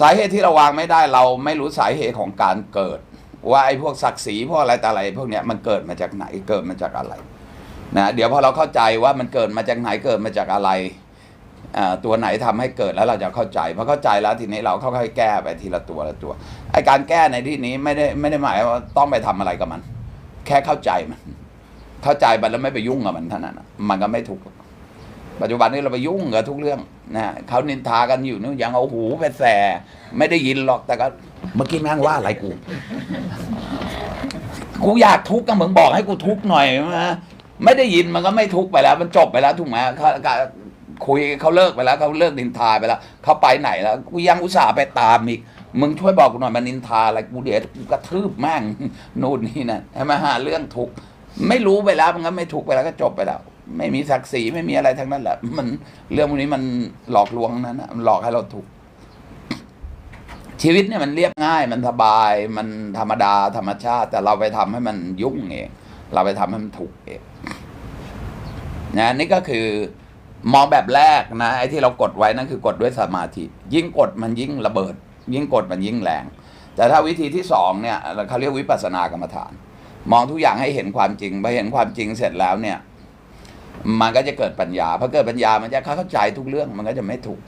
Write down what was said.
สาเหตุที่เราวางไม่ได้เราไม่รู้สาเหตุของการเกิด ว่าไอ้พวกศักดิ์ศรีพวกอะไรแต่อะไรพวกเนี้ยมันเกิดมาจากไหนเกิดมาจากอะไรนะเดี๋ยวพอเราเข้าใจว่ามันเกิดมาจากไหนเกิดมาจากอะไรตัวไหนทำให้เกิดแล้วเราจะเข้าใจพอเข้าใจแล้วทีนี้เราค่อยๆแก้ไปทีละตัวละตัวไอ้การแก้ในที่นี้ไม่ได้ไม่ได้หมายว่าต้องไปทำอะไรกับมัน แค่เข้าใจมัน เข้าใจมันแล้วไม่ไปยุ่งกับมันเท่านั้นมันก็ไม่ถูก ปัจจุบันนี้เราไปยุ่งกับทุกเรื่องนะเขานินทากันอยู่นู่นยังเอาหูไปแสไม่ได้ยินหรอกแต่ก็เมื่อกี้แม่งว่าอะไรกู กูอยากทุกข์ก็มึงบอกให้กูทุกข์หน่อยนะไม่ได้ยินมันก็ไม่ทุกข์ไปแล้ว มันจบไปแล้วถูกไหมเขาคุยเขาเลิกไปแล้วเขาเลิกนินทาไปแล้วเขาไปไหนแล้ว กูยังอุตส่าห์ไปตามอีกมึงช่วยบอกกูหน่อยมันนินทาอะไรกูเดี๋ยวกูกระทืบแม่งนู่นนี่นั่นให้มาหาเรื่องทุกข์ไม่รู้ไปแล้วมันก็ไม่ทุกข์ไปแล้วก็จบไปแล้ว ไม่มีศักดิ์ศรีไม่มีอะไรทั้งนั้นแหละมันเรื่องพวกนี้มันหลอกลวงนั้นนะมันหลอกให้เราทุกชีวิตเนี่ยมันเรียบง่าย มันสบาย มันธรรมดาธรรมชาติ แต่เราไปทำให้มันยุ่งเองเราไปทำให้มันถูกเองนะนี่ก็คือมองแบบแรกนะไอ้ที่เรากดไว้นั่นคือกดด้วยสมาธิ ยิ่งกดมันยิ่งระเบิด ยิ่งกดมันยิ่งแรง แต่ถ้าวิธีที่สองเนี่ยเขาเรียกวิปัสสนากรรมฐาน มองทุกอย่างให้เห็นความจริงพอเห็นความจริงเสร็จแล้วเนี่ย มันก็จะเกิดปัญญาพอเกิดปัญญามันจะเข้าใจทุกเรื่องมันก็จะไม่ถูก